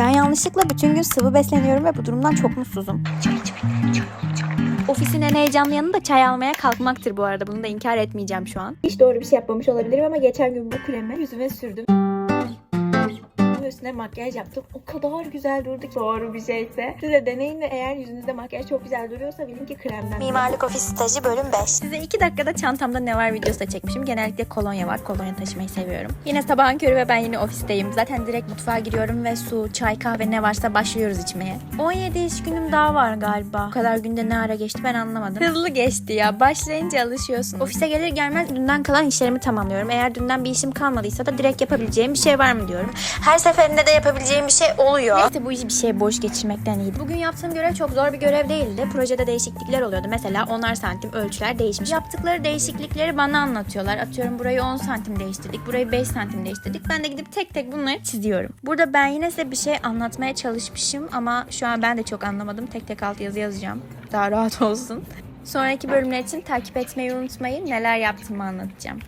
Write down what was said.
Ben yanlışlıkla bütün gün sıvı besleniyorum ve bu durumdan çok mutsuzum. Ofisin en heyecanlı yanı da çay almaya kalkmaktır bu arada. Bunu da inkar etmeyeceğim şu an. Hiç doğru bir şey yapmamış olabilirim ama geçen gün bu kremi yüzüme sürdüm. Ve Üstüne makyaj yaptım. O kadar güzel durdu ki doğru bir şeyse. Siz de deneyin ve eğer yüzünüzde makyaj çok güzel duruyorsa bilin ki kremden. Mimarlık Ofis Stajı bölüm 5. Size 2 dakikada çantamda ne var videosu da çekmişim. Genellikle kolonya var. Kolonya taşımayı seviyorum. Yine sabahın körü ve ben yine ofisteyim. Zaten direkt mutfağa giriyorum ve su, çay, kahve ne varsa başlıyoruz içmeye. 17 iş günüm daha var galiba. Bu kadar günde ne ara geçti ben anlamadım. Hızlı geçti ya. Başlayınca alışıyorsun. Ofise gelir gelmez dünden kalan işlerimi tamamlıyorum. Eğer dünden bir işim kalmadıysa da direkt yapabileceğim bir şey var mı diyorum. Her seferinde de yapabileceğim bir şey oluyor. Neyse bu bir şey boş geçirmekten iyiydi. Bugün yaptığım görev çok zor bir görev değildi. Projede değişiklikler oluyordu. Mesela 10'ar santim ölçüler değişmiş. Yaptıkları değişiklikleri bana anlatıyorlar. Atıyorum burayı 10 santim değiştirdik. Burayı 5 santim değiştirdik. Ben de gidip tek tek bunları çiziyorum. Burada ben yine size bir şey anlatmaya çalışmışım ama şu an ben de çok anlamadım. Tek tek alt yazı yazacağım. Daha rahat olsun. Sonraki bölümler için takip etmeyi unutmayın. Neler yaptığımı anlatacağım.